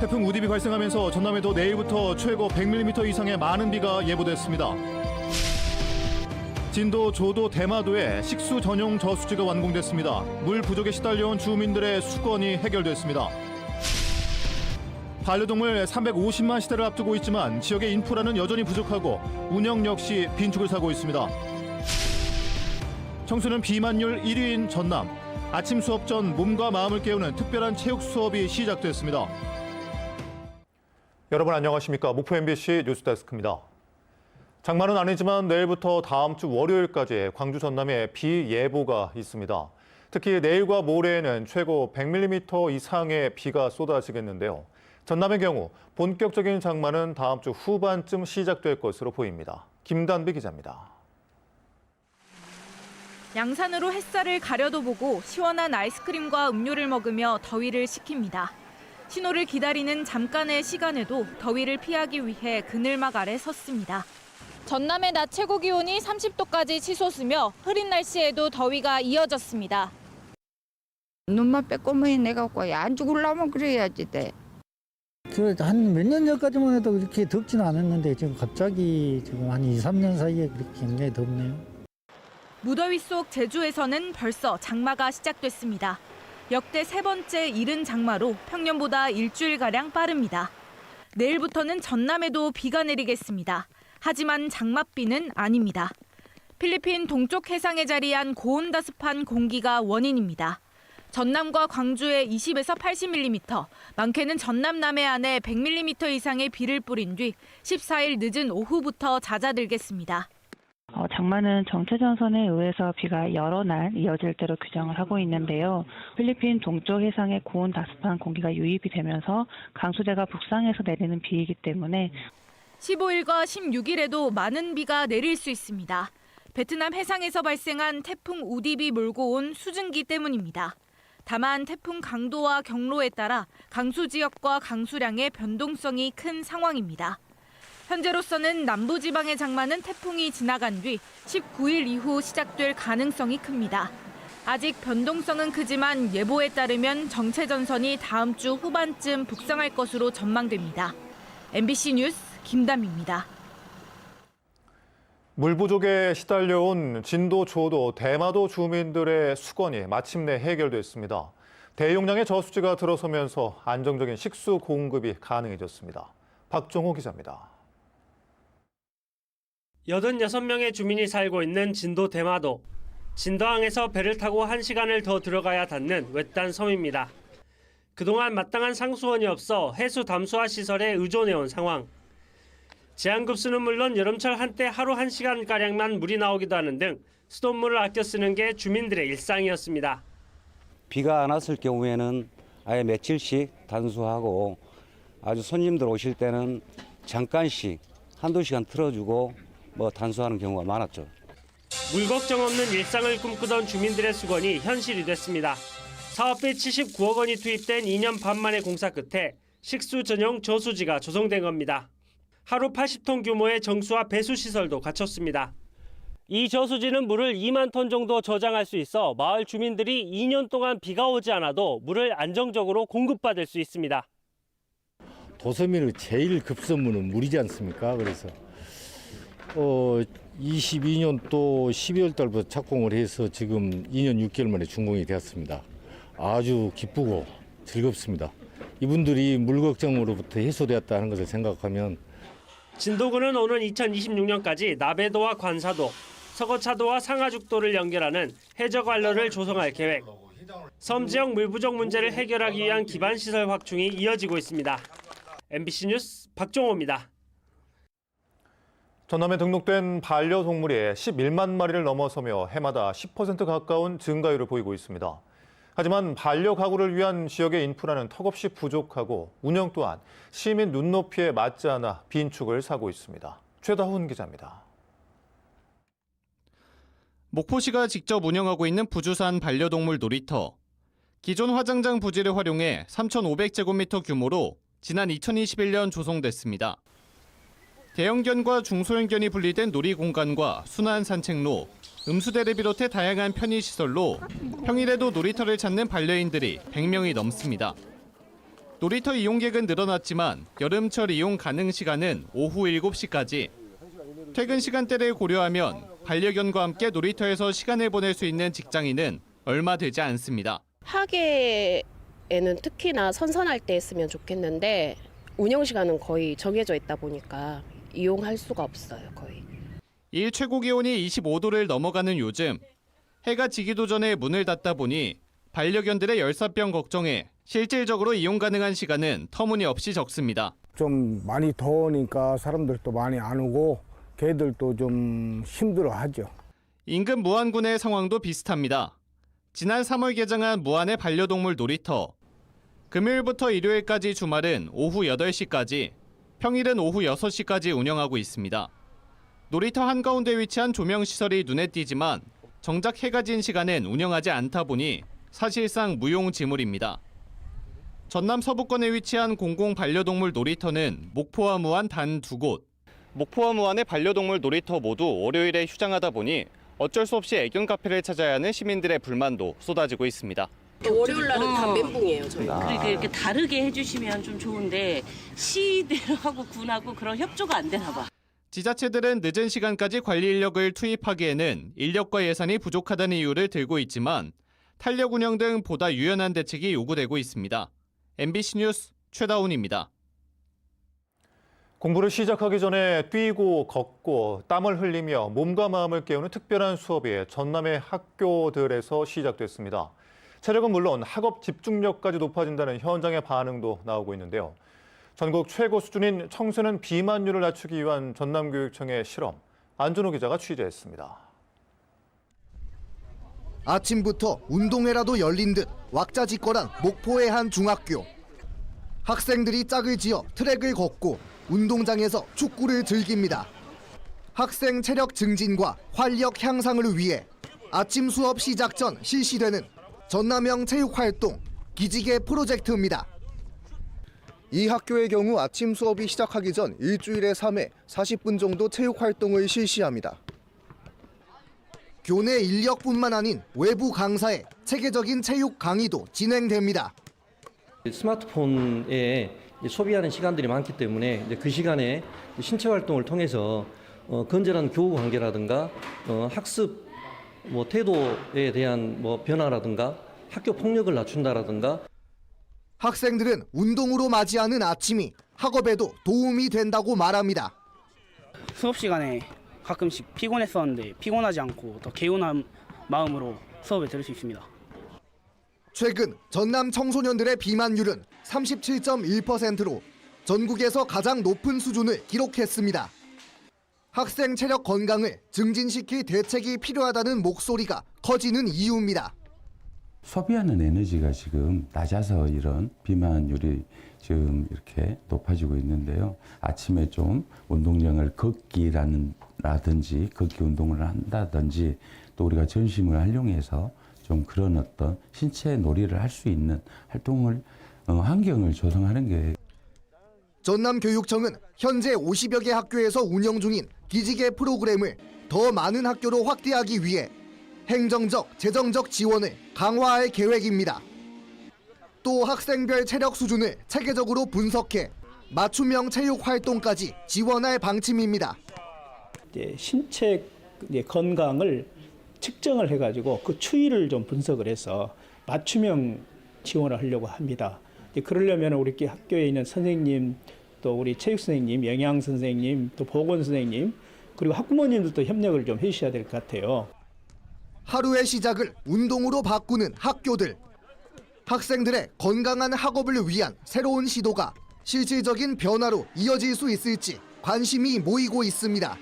태풍 우디비 발생하면서 전남에도 내일부터 최고 100mm 이상의 많은 비가 예보됐습니다. 진도, 조도, 대마도에 식수 전용 저수지가 완공됐습니다. 물 부족에 시달려온 주민들의 수건이 해결됐습니다. 반려동물 350만 시대를 앞두고 있지만 지역의 인프라는 여전히 부족하고 운영 역시 빈축을 사고 있습니다. 청소년 비만율 1위인 전남. 아침 수업 전 몸과 마음을 깨우는 특별한 체육 수업이 시작됐습니다. 여러분 안녕하십니까? 목포 MBC 뉴스데스크입니다. 장마는 아니지만 내일부터 다음 주 월요일까지 광주 전남에 비 예보가 있습니다. 특히 내일과 모레에는 최고 100mm 이상의 비가 쏟아지겠는데요. 전남의 경우 본격적인 장마는 다음 주 후반쯤 시작될 것으로 보입니다. 김단비 기자입니다. 양산으로 햇살을 가려도 보고 시원한 아이스크림과 음료를 먹으며 더위를 식힙니다. 신호를 기다리는 잠깐의 시간에도 더위를 피하기 위해 그늘막 아래 섰습니다. 전남의 낮 최고 기온이 30도까지 치솟으며 흐린 날씨에도 더위가 이어졌습니다. 눈만 빼꼼히 내갖고 안 죽으려면 그래야지 돼. 그한몇 년 전까지만 해도 이렇게 덥지는 않았는데 지금 갑자기 지금 한 2, 3년 사이에 그렇게 굉장히 덥네요. 무더위 속 제주에서는 벌써 장마가 시작됐습니다. 역대 세 번째 이른 장마로 평년보다 일주일가량 빠릅니다. 내일부터는 전남에도 비가 내리겠습니다. 하지만 장맛비는 아닙니다. 필리핀 동쪽 해상에 자리한 고온다습한 공기가 원인입니다. 전남과 광주에 20에서 80mm, 많게는 전남 남해안에 100mm 이상의 비를 뿌린 뒤 14일 늦은 오후부터 잦아들겠습니다. 어, 장마는 정체전선에 의해서 비가 여러 날 이어질 대로 규정을 하고 있는데요. 필리핀 동쪽 해상에 고온 다습한 공기가 유입이 되면서 강수대가 북상해서 내리는 비이기 때문에 15일과 16일에도 많은 비가 내릴 수 있습니다. 베트남 해상에서 발생한 태풍 우디비 몰고 온 수증기 때문입니다. 다만 태풍 강도와 경로에 따라 강수 지역과 강수량의 변동성이 큰 상황입니다. 현재로서는 남부지방의 장마는 태풍이 지나간 뒤 19일 이후 시작될 가능성이 큽니다. 아직 변동성은 크지만 예보에 따르면 정체 전선이 다음 주 후반쯤 북상할 것으로 전망됩니다. MBC 뉴스 김담입니다. 물 부족에 시달려온 진도, 조도, 대마도 주민들의 수건이 마침내 해결됐습니다. 대용량의 저수지가 들어서면서 안정적인 식수 공급이 가능해졌습니다. 박종호 기자입니다. 86명의 주민이 살고 있는 진도 대마도. 진도항에서 배를 타고 1시간을 더 들어가야 닿는 외딴 섬입니다. 그동안 마땅한 상수원이 없어 해수 담수화 시설에 의존해온 상황. 제한급수는 물론 여름철 한때 하루 1시간가량만 물이 나오기도 하는 등 수돗물을 아껴 쓰는 게 주민들의 일상이었습니다. 비가 안 왔을 경우에는 아예 며칠씩 단수하고 아주 손님들 오실 때는 잠깐씩 한두 시간 틀어주고 뭐 단수하는 경우가 많았죠. 물 걱정 없는 일상을 꿈꾸던 주민들의 수건이 현실이 됐습니다. 사업비 79억 원이 투입된 2년 반 만의 공사 끝에 식수 전용 저수지가 조성된 겁니다. 하루 80톤 규모의 정수와 배수 시설도 갖췄습니다. 이 저수지는 물을 2만 톤 정도 저장할 수 있어 마을 주민들이 2년 동안 비가 오지 않아도 물을 안정적으로 공급받을 수 있습니다. 도서민의 제일 급선무는 물이지 않습니까? 그래서 어 22년 또 12월 달부터 착공을 해서 지금 2년 6개월 만에 준공이 되었습니다. 아주 기쁘고 즐겁습니다. 이분들이 물 걱정으로부터 해소되었다는 것을 생각하면 진도군은 오는 2026년까지 나배도와 관사도, 서거차도와 상하죽도를 연결하는 해저 관로를 조성할 계획. 섬 지역 물 부족 문제를 해결하기 위한 기반 시설 확충이 이어지고 있습니다. MBC 뉴스 박종호입니다. 전남에 등록된 반려동물이 11만 마리를 넘어서며 해마다 10% 가까운 증가율을 보이고 있습니다. 하지만 반려 가구를 위한 지역의 인프라는 턱없이 부족하고 운영 또한 시민 눈높이에 맞지 않아 빈축을 사고 있습니다. 최다훈 기자입니다. 목포시가 직접 운영하고 있는 부주산 반려동물 놀이터. 기존 화장장 부지를 활용해 3,500제곱미터 규모로 지난 2021년 조성됐습니다. 대형견과 중소형견이 분리된 놀이공간과 순환 산책로, 음수대를 비롯해 다양한 편의시설로 평일에도 놀이터를 찾는 반려인들이 100명이 넘습니다. 놀이터 이용객은 늘어났지만 여름철 이용 가능 시간은 오후 7시까지. 퇴근 시간대를 고려하면 반려견과 함께 놀이터에서 시간을 보낼 수 있는 직장인은 얼마 되지 않습니다. 하계에는 특히나 선선할 때 했으면 좋겠는데 운영 시간은 거의 정해져 있다 보니까 이용할 수가 없어요, 거의. 일 최고 기온이 25도를 넘어가는 요즘 해가 지기도 전에 문을 닫다 보니 반려견들의 열사병 걱정에 실질적으로 이용 가능한 시간은 터무니없이 적습니다. 좀 많이 더우니까 사람들도 많이 안 오고 개들도 좀 힘들어하죠. 인근 무안군의 상황도 비슷합니다. 지난 3월 개장한 무안의 반려동물 놀이터. 금요일부터 일요일까지 주말은 오후 8시까지, 평일은 오후 6시까지 운영하고 있습니다. 놀이터 한가운데 위치한 조명시설이 눈에 띄지만 정작 해가 진 시간엔 운영하지 않다 보니 사실상 무용지물입니다. 전남 서부권에 위치한 공공 반려동물 놀이터는 목포와 무안 단 두 곳. 목포와 무안의 반려동물 놀이터 모두 월요일에 휴장하다 보니 어쩔 수 없이 애견 카페를 찾아야 하는 시민들의 불만도 쏟아지고 있습니다. 월요일 날은 다 멘붕이에요, 저희. 그러니까 이렇게 다르게 해주시면 좀 좋은데 시대하고 군하고 그런 협조가 안 되나 봐. 지자체들은 늦은 시간까지 관리 인력을 투입하기에는 인력과 예산이 부족하다는 이유를 들고 있지만 탄력 운영 등 보다 유연한 대책이 요구되고 있습니다. MBC 뉴스 최다운입니다. 공부를 시작하기 전에 뛰고 걷고 땀을 흘리며 몸과 마음을 깨우는 특별한 수업이 전남의 학교들에서 시작됐습니다. 체력은 물론 학업 집중력까지 높아진다는 현장의 반응도 나오고 있는데요. 전국 최고 수준인 청소년 비만율을 낮추기 위한 전남교육청의 실험, 안준호 기자가 취재했습니다. 아침부터 운동회라도 열린 듯 왁자지껄한 목포의 한 중학교. 학생들이 짝을 지어 트랙을 걷고 운동장에서 축구를 즐깁니다. 학생 체력 증진과 활력 향상을 위해 아침 수업 시작 전 실시되는 전남형 체육활동 기지개 프로젝트입니다. 이 학교의 경우 아침 수업이 시작하기 전 일주일에 3회 40분 정도 체육활동을 실시합니다. 교내 인력뿐만 아닌 외부 강사의 체계적인 체육 강의도 진행됩니다. 스마트폰에 소비하는 시간들이 많기 때문에 그 시간에 신체 활동을 통해서 어, 건전한 교우 관계라든가 어, 학습 뭐 태도에 대한 뭐 변화라든가 학교 폭력을 낮춘다라든가 학생들은 운동으로 맞이하는 아침이 학업에도 도움이 된다고 말합니다. 수업 시간에 가끔씩 피곤했었는데 피곤하지 않고 더 개운한 마음으로 수업에 들을 수 있습니다. 최근 전남 청소년들의 비만율은 37.1%로 전국에서 가장 높은 수준을 기록했습니다. 학생 체력 건강을 증진시킬 대책이 필요하다는 목소리가 커지는 이유입니다. 소비하는 에너지가 지금 낮아서 이런 비만율이 지금 이렇게 높아지고 있는데요. 아침에 좀 운동량을 걷기라는 라든지 걷기 운동을 한다든지 또 우리가 전심을 활용해서 좀 그런 어떤 신체 놀이를 할 수 있는 활동을 어, 환경을 조성하는 게 전남교육청은 현재 50여 개 학교에서 운영 중인 기지개 프로그램을 더 많은 학교로 확대하기 위해 행정적, 재정적 지원을 강화할 계획입니다. 또 학생별 체력 수준을 체계적으로 분석해 맞춤형 체육 활동까지 지원할 방침입니다. 이제 신체 건강을 측정을 해가지고 그 추이를 좀 분석을 해서 맞춤형 지원을 하려고 합니다. 그러려면 우리 학교에 있는 선생님, 또 우리 체육 선생님, 영양 선생님, 또 보건 선생님, 그리고 학부모님들도 협력을 좀 해주셔야 될 것 같아요. 하루의 시작을 운동으로 바꾸는 학교들. 학생들의 건강한 학업을 위한 새로운 시도가 실질적인 변화로 이어질 수 있을지 관심이 모이고 있습니다.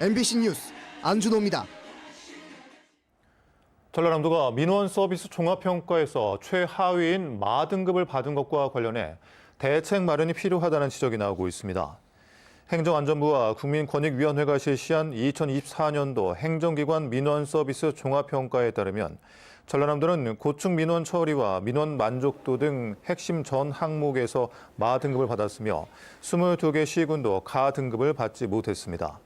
MBC 뉴스 안준호입니다. 전라남도가 민원 서비스 종합평가에서 최하위인 마 등급을 받은 것과 관련해 대책 마련이 필요하다는 지적이 나오고 있습니다. 행정안전부와 국민권익위원회가 실시한 2024년도 행정기관 민원 서비스 종합평가에 따르면 전라남도는 고충 민원 처리와 민원 만족도 등 핵심 전 항목에서 마 등급을 받았으며 22개 시군도 가 등급을 받지 못했습니다.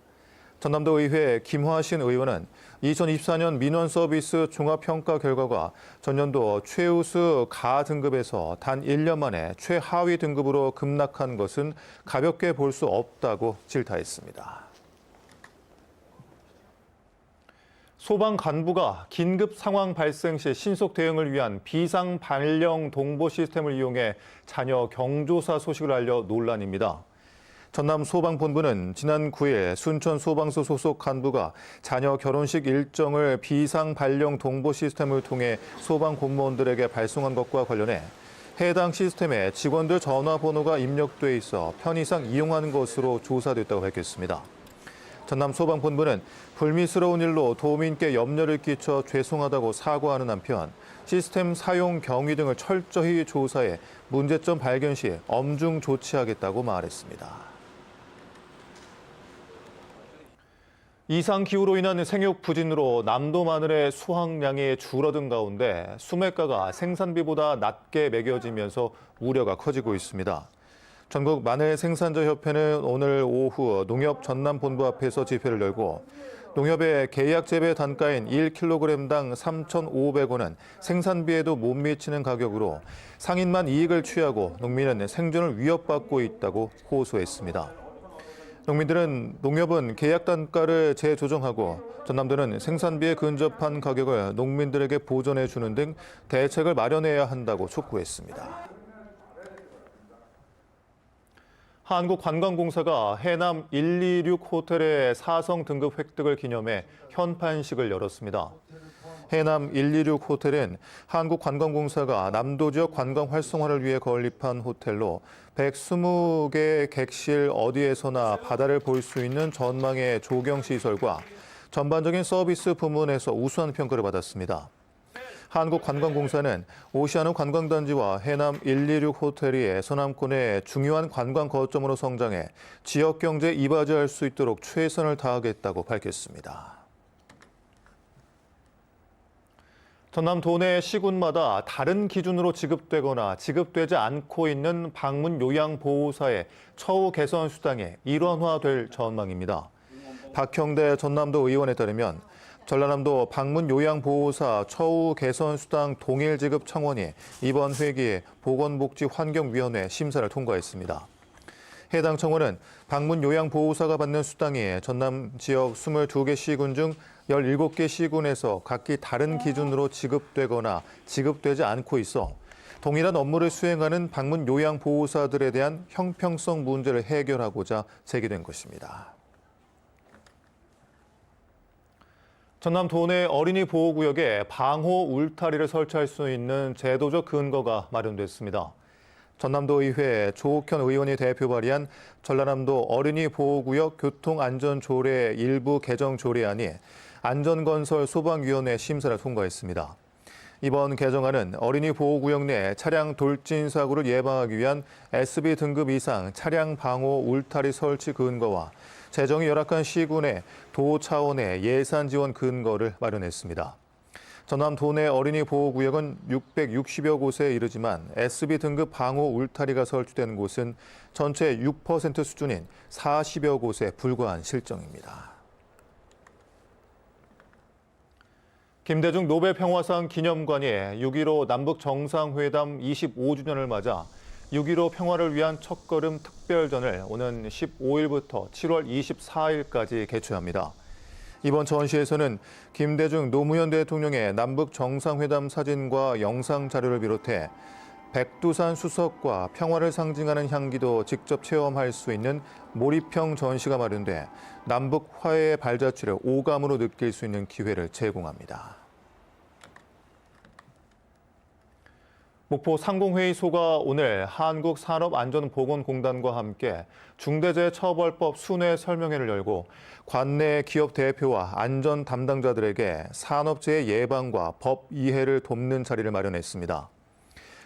전남도 의회 김화신 의원은 2024년 민원 서비스 종합평가 결과가 전년도 최우수 가 등급에서 단 1년 만에 최하위 등급으로 급락한 것은 가볍게 볼 수 없다고 질타했습니다. 소방 간부가 긴급 상황 발생 시 신속 대응을 위한 비상 발령 동보 시스템을 이용해 자녀 경조사 소식을 알려 논란입니다. 전남 소방본부는 지난 9일 순천 소방서 소속 간부가 자녀 결혼식 일정을 비상 발령 동보 시스템을 통해 소방 공무원들에게 발송한 것과 관련해 해당 시스템에 직원들 전화번호가 입력돼 있어 편의상 이용하는 것으로 조사됐다고 밝혔습니다. 전남 소방본부는 불미스러운 일로 도민께 염려를 끼쳐 죄송하다고 사과하는 한편 시스템 사용 경위 등을 철저히 조사해 문제점 발견 시 엄중 조치하겠다고 말했습니다. 이상 기후로 인한 생육 부진으로 남도 마늘의 수확량이 줄어든 가운데 수매가가 생산비보다 낮게 매겨지면서 우려가 커지고 있습니다. 전국 마늘 생산자 협회는 오늘 오후 농협 전남 본부 앞에서 집회를 열고 농협의 계약 재배 단가인 1kg당 3,500원은 생산비에도 못 미치는 가격으로 상인만 이익을 취하고 농민은 생존을 위협받고 있다고 호소했습니다. 농민들은 농협은 계약 단가를 재조정하고 전남도는 생산비에 근접한 가격을 농민들에게 보전해 주는 등 대책을 마련해야 한다고 촉구했습니다. 한국관광공사가 해남 126 호텔의 사성 등급 획득을 기념해 현판식을 열었습니다. 해남 126 호텔은 한국관광공사가 남도 지역 관광 활성화를 위해 건립한 호텔로 120개 객실 어디에서나 바다를 볼 수 있는 전망의 조경 시설과 전반적인 서비스 부문에서 우수한 평가를 받았습니다. 한국관광공사는 오시아노 관광단지와 해남 126 호텔이 서남권의 중요한 관광 거점으로 성장해 지역 경제에 이바지할 수 있도록 최선을 다하겠다고 밝혔습니다. 전남 도내 시군마다 다른 기준으로 지급되거나 지급되지 않고 있는 방문 요양 보호사의 처우 개선 수당이 일원화될 전망입니다. 박형대 전남도 의원에 따르면 전라남도 방문 요양 보호사 처우 개선 수당 동일 지급 청원이 이번 회기에 보건복지환경위원회 심사를 통과했습니다. 해당 청원은 방문 요양 보호사가 받는 수당이 전남 지역 22개 시군 중 17개 시군에서 각기 다른 기준으로 지급되거나 지급되지 않고 있어 동일한 업무를 수행하는 방문 요양 보호사들에 대한 형평성 문제를 해결하고자 제기된 것입니다. 전남 도내 어린이 보호구역에 방호 울타리를 설치할 수 있는 제도적 근거가 마련됐습니다. 전남도 의회 조옥현 의원이 대표 발의한 전라남도 어린이 보호구역 교통안전조례 일부 개정 조례안이 안전건설 소방위원회 심사를 통과했습니다. 이번 개정안은 어린이 보호구역 내 차량 돌진 사고를 예방하기 위한 SB 등급 이상 차량 방호 울타리 설치 근거와 재정이 열악한 시군의 도 차원의 예산 지원 근거를 마련했습니다. 전남 도내 어린이 보호구역은 660여 곳에 이르지만 SB 등급 방호 울타리가 설치된 곳은 전체 6% 수준인 40여 곳에 불과한 실정입니다. 김대중 노벨 평화상 기념관이 6.15 남북 정상회담 25주년을 맞아 6.15 평화를 위한 첫걸음 특별전을 오는 15일부터 7월 24일까지 개최합니다. 이번 전시에서는 김대중 노무현 대통령의 남북 정상회담 사진과 영상 자료를 비롯해 백두산 수석과 평화를 상징하는 향기도 직접 체험할 수 있는 몰입형 전시가 마련돼 남북 화해의 발자취를 오감으로 느낄 수 있는 기회를 제공합니다. 목포 상공회의소가 오늘 한국산업안전보건공단과 함께 중대재해처벌법 순회 설명회를 열고 관내 기업 대표와 안전 담당자들에게 산업재해 예방과 법 이해를 돕는 자리를 마련했습니다.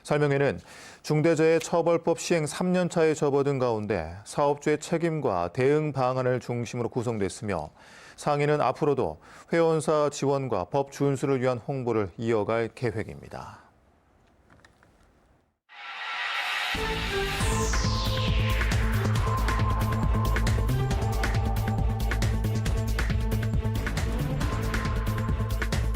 설명회는 중대재해처벌법 시행 3년 차에 접어든 가운데 사업주의 책임과 대응 방안을 중심으로 구성됐으며 상인은 앞으로도 회원사 지원과 법 준수를 위한 홍보를 이어갈 계획입니다.